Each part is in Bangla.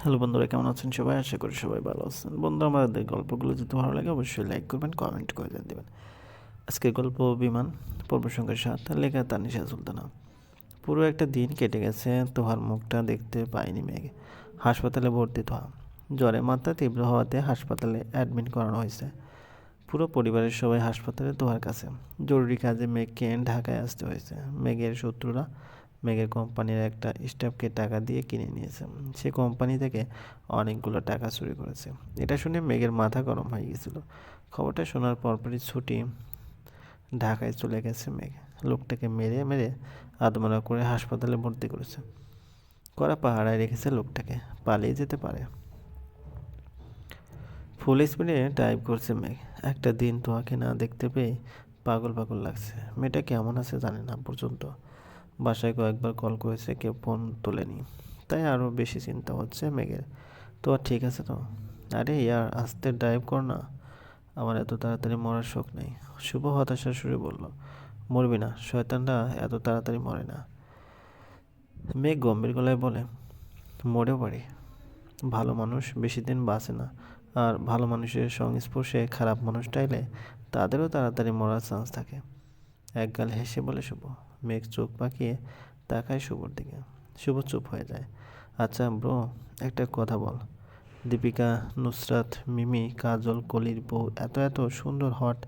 হ্যালো বন্ধুরা, কেমন আছেন সবাই? আশা করি সবাই ভালো আছেন। বন্ধুরা, আমাদের গল্পগুলো যদি ভালো লাগে, অবশ্যই লাইক করবেন কমেন্ট করে দেবেন। আজকের গল্প বিমান, পর্ব সংখ্যা সাত, লেখা তানিশা সুলতানা। পুরো একটা দিন কেটে গেছে, তোহার মুখটা দেখতে পাইনি মেঘ। হাসপাতালে ভর্তি তোহা। জ্বরে মাত্রা তীব্র হওয়াতে হাসপাতালে অ্যাডমিট করানো হয়েছে। পুরো পরিবারের সবাই হাসপাতালে তোহার কাছে। জরুরি কাজে মেঘকে ঢাকায় আসতে হয়েছে। মেঘের শত্রুরা মেঘের কোম্পানির একটা স্টাফকে টাকা দিয়ে কিনে নিয়েছে। সে কোম্পানি থেকে অনেকগুলো টাকা চুরি করেছে। এটা শুনে মেঘের মাথা গরম হয়ে গেছিল খবরটা শোনার পরপরই ছুটি ঢাকায় চলে গেছে মেঘ। লোকটাকে মেরে মেরে আদমরা করে হাসপাতালে ভর্তি করেছে। করা পাহাড়ায় রেখেছে লোকটাকে। পালিয়ে যেতে পারে। ফুল স্পিডে টাইপ করছে মেঘ। একটা দিন তোয়াকে না দেখতে পেয়ে পাগল পাগল লাগছে। মেয়েটা কেমন আছে জানে না পর্যন্ত। বাসায় কয়েকবার কল করেছে, কেউ ফোন তোলেনি। তাই আরও বেশি চিন্তা হচ্ছে মেঘের। তো ঠিক আছে তো। আরে ইয়ার, আস্তে ড্রাইভ কর না। আমার এত তাড়াতাড়ি মরার শখ নেই। শুভ হতাশা সুরে বলল, মরবি না, শয়তানরা এত তাড়াতাড়ি মরে না। মেঘ গম্ভীর গলায় বলে, মরেও পারি। ভালো মানুষ বেশি দিন বাঁচে না। আর ভালো মানুষের সংস্পর্শে খারাপ মানুষটা এলে তাদেরও তাড়াতাড়ি মরার চান্স থাকে। একগাল হেসে বলে, শুভ। মেঘ চোখ পাকিয়ে তাকায় শুভর দিকে। শুভ চুপ হয়ে যায়। আচ্ছা ব্রো, একটা কথা বল। দীপিকা, নুসরাত, মিমি, কাজল, কলির বউ এত এত সুন্দর হট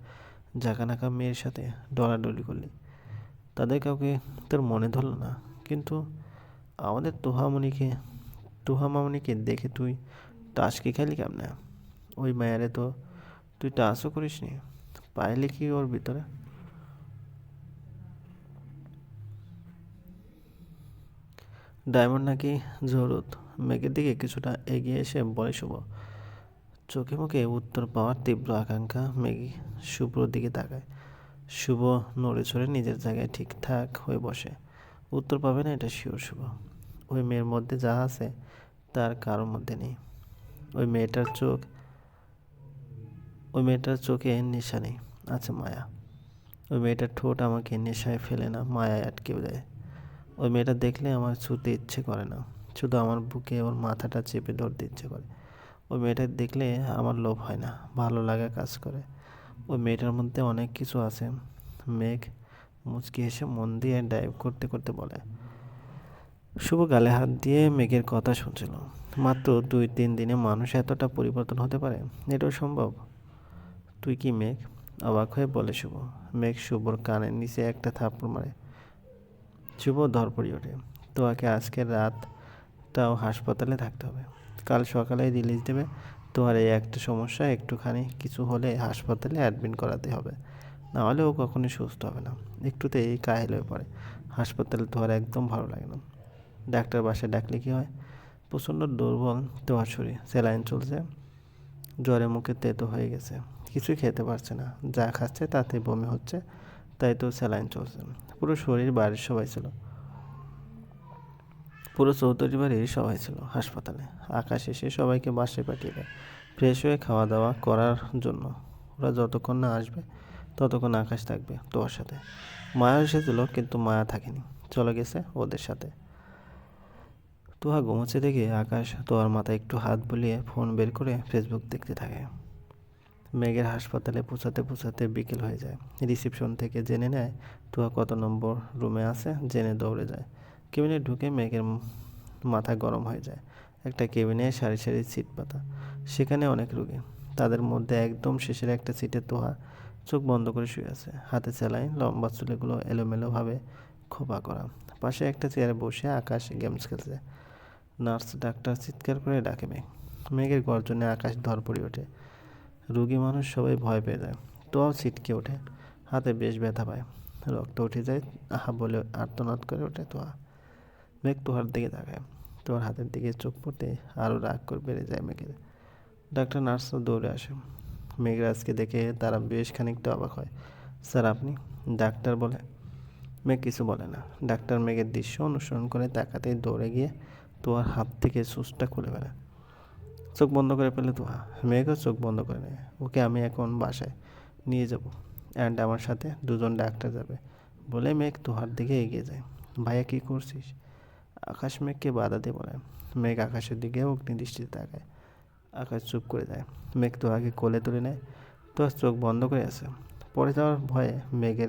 জাকানাকা মেয়ের সাথে ডলাডলি করলি। তাদের কাউকে তোর মনে ধরল না। কিন্তু আমাদের তোহামণিকে তুহামামণিকে দেখে তুই টাসকে খেলি কেমনে? ওই মায়ারে তো তুই টাসও করিস নি পাইলে কি ওর ভিতরে? ডায়মন্ড নাকি জরুত মেঘের দিকে কিছুটা এগিয়ে এসে বলে শুভ। চোখে মুখে উত্তর পাওয়ার তীব্র আকাঙ্ক্ষা মেঘি শুভ্রর দিকে তাকায়। শুভ নড়ে চড়ে নিজের জায়গায় ঠিকঠাক হয়ে বসে। উত্তর পাবে না এটা শিওর শুভ। ওই মেয়ের মধ্যে যা আছে, তার কারোর মধ্যে নেই। ওই মেয়েটার চোখ, ওই মেয়েটার চোখে নেশা নেই। আছে মায়া। ওই মেয়েটার ঠোঁট আমাকে নেশায় ফেলে না, মায়ায় আটকে দেয় ওই মেয়েটা দেখলে আমার ছুতে ইচ্ছে করে না। শুধু আমার বুকে ওর মাথাটা চেপে ধরতে ইচ্ছে করে। ওই মেয়েটা দেখলে আমার লোভ হয় না, ভালো লাগা কাজ করে। ওই মেয়েটার মধ্যে অনেক কিছু আছে। মেঘ মুচকি হেসে মন দিয়ে ডাইভ করতে করতে বলে, শুভ গালে হাত দিয়ে মেঘের কথা শুনছিল। মাত্র দুই তিন দিনে মানুষ এতটা পরিবর্তন হতে পারে? এটাও সম্ভব? তুই কি মেঘ? অবাক হয়ে বলে শুভ। মেঘ শুভর কানের নিচে একটা থাপ্পড় মারে। শুভ ধরপড়ি ওঠে। তোয়াকে আজকের রাত তাও হাসপাতালে থাকতে হবে। কাল সকালে রিলিজ দেবে। তোমার এই একটা সমস্যা, একটুখানি কিছু হলে হাসপাতালে অ্যাডমিট করাতে হবে। না হলে ও কখনোই সুস্থ হবে না। একটুতে এই কাহিল হয়ে পড়ে। হাসপাতালে তোমার একদম ভালো লাগে না। ডাক্তার বাসায় ডাকলে কি হয়? প্রচণ্ড দুর্বল তোমার শরীর। স্যালাইন চলছে। জ্বরে মুখে তেতো হয়ে গেছে। কিছুই খেতে পারছে না। যা খাচ্ছে তাতে বমি হচ্ছে। তাই তো স্যালাইন চলছে। পুরো শরীর, বাড়ির সবাই ছিল। পুরো চৌধুরী বাড়ির সবাই ছিল হাসপাতালে। আকাশ এসে সবাইকে বাসে পাঠিয়ে দেয়। ফ্রেশ হয়ে খাওয়া দাওয়া করার জন্য। ওরা যতক্ষণ না আসবে, ততক্ষণ আকাশ থাকবে তোর সাথে। মায়া এসেছিল, কিন্তু মায়া থাকেনি। চলে গেছে ওদের সাথে। তোহা ঘুমোচ্ছে দেখে আকাশ তোয়ার মাথায় একটু হাত বুলিয়ে ফোন বের করে ফেসবুক দেখতে থাকে। মেঘের হাসপাতালে পৌঁছাতে পৌঁছাতে বিকেল হয়ে যায়। রিসিপশন থেকে জেনে নেয়, তোয়া কত নম্বর রুমে আছে, জেনে দৌড়ে যায়। কেবিনে ঢুকে মেঘের মাথা গরম হয়ে যায়। একটা কেবিনে সারি সারি সিট পাতা। সেখানে অনেক রুগী। তাদের মধ্যে একদম শেষের একটা সিটে তোহা চোখ বন্ধ করে শুয়ে আছে। হাতে চালায় লম্বা চুলেগুলো এলোমেলোভাবে খোপা করা। পাশে একটা চেয়ারে বসে আকাশ গেমস খেলছে। নার্স, ডাক্তার চিৎকার করে ডাকে মেঘ। মেঘের গর্জনে আকাশ ধরপড়ি ওঠে। রুগী মানুষ সবাই ভয় পেয়ে যায়। তোয়াও ছিটকে ওঠে, হাতে বেশ ব্যথা পায়। রক্ত উঠে যায়, আহা বলে আর্তনাদ করে ওঠে তোয়া। মেঘ তোহার দিকে তাকায়। তোর হাতের দিকে চোখ পড়তে আরও রাগ করে বেড়ে যায় মেঘের। ডাক্তার নার্সও দৌড়ে আসে। মেঘরাজকে দেখে তারা বেশ খানিকটা অবাক হয়। স্যার, আপনি? ডাক্তার বলে। মেঘ কিছু বলে না। ডাক্তার মেঘের দৃশ্য অনুসরণ করে তাকাতেই দৌড়ে গিয়ে তোয়ার হাত থেকে সুচটা খুলে ফেলে। চোখ বন্ধ করে ফেলে তোয়া মেঘও চোখ বন্ধ করে নেয় ওকে আমি এখন বাসায় নিয়ে যাব। অ্যান্ড আমার সাথে দুজন ডাক্তার যাবে। বলে মেঘ তোহার দিকে এগিয়ে যায়। ভাইয়া, কী করছিস? আকাশ মেঘকে বাধা দিয়ে বলে, মেঘ আকাশের দিকে অগ্নি দৃষ্টিতে তাকায়। আকাশ চুপ করে যায়। মেঘ তো আগে কোলে তুলে নেয়। তো আর চোখ বন্ধ করে আছে। পড়ে যাওয়ার ভয়ে মেঘের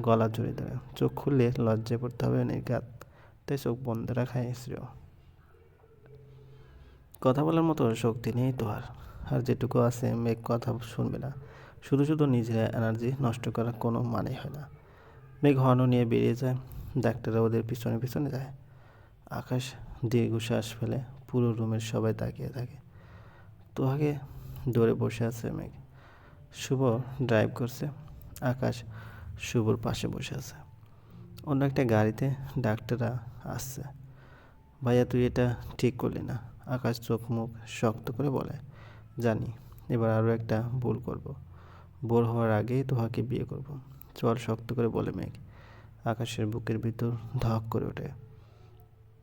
গলা জড়িয়ে ধরে। চোখ খুললে লজ্জায় পড়তে হবে নির্ঘাত তাই চোখ বন্ধ রাখায় শ্রেয়। কথা বলার মতো শক্তি নেই তো আর। আর যেটুকু আছে, মেঘ কথা শুনবে না। শুধু শুধু নিজের এনার্জি নষ্ট করার কোনো মানে হয় না। মেঘ হর্ন নিয়ে বেরিয়ে যায়, ডাক্তাররা ওদের পিছনে পিছনে যায়। আকাশ দীর্ঘশ্বাস ফেলে, পুরো রুমের সবাই তাকিয়ে থাকে। তোহাকে দৌড়ে বসে আছে মেঘ। শুভ ড্রাইভ করছে। আকাশ শুভর পাশে বসে আছে। অন্য একটা গাড়িতে ডাক্তাররা আসছে। ভাইয়া, তুই এটা ঠিক করলি না। আকাশ চোখ মুখ শক্ত করে বলে, জানি, এবার আরও একটা ভুল করব। বোর হওয়ার আগেই তোহাকে বিয়ে করব। চল শক্ত করে বলে মেঘ, আকাশের বুকের ভিতর ধক করে ওঠে।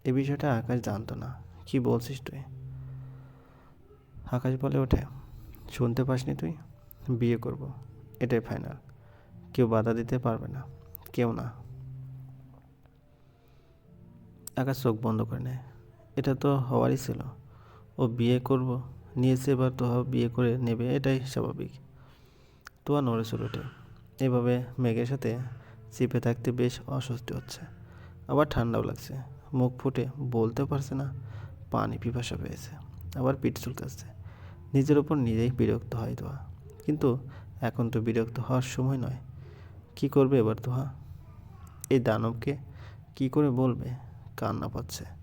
এ বিষয়টা আকাশ জানতো না। কি বলছিস তুই? আকাশ বলে ওঠে, শুনতে পাসনি তুই? বিয়ে করব। এটাই ফাইনাল। কেউ বাধা দিতে পারবে না। কেউ না। আকাশ চোখ বন্ধ করে নেয়। এটা তো হওয়ারই ছিল। ও বিয়ে করব, নিয়েছে এবার তো বিয়ে করে নেবে, এটাই স্বাভাবিক। তোয়া নড়ে চলে ওঠে। এভাবে মেঘের সাথে চিপে থাকতে বেশ অস্বস্তি হচ্ছে। আবার ঠান্ডাও লাগছে। মুখ ফুটে বলতেও পারছে না, পানি পিপাসা পেয়েছে। আবার পিঠ চুলকাচ্ছে। নিজের ওপর নিজেই বিরক্ত হয় তোয়া। কিন্তু এখন তো বিরক্ত হওয়ার সময় নয়। কি করবে এবার তোহা এই দানবকে কি করে বলবে? কান্না পাচ্ছে।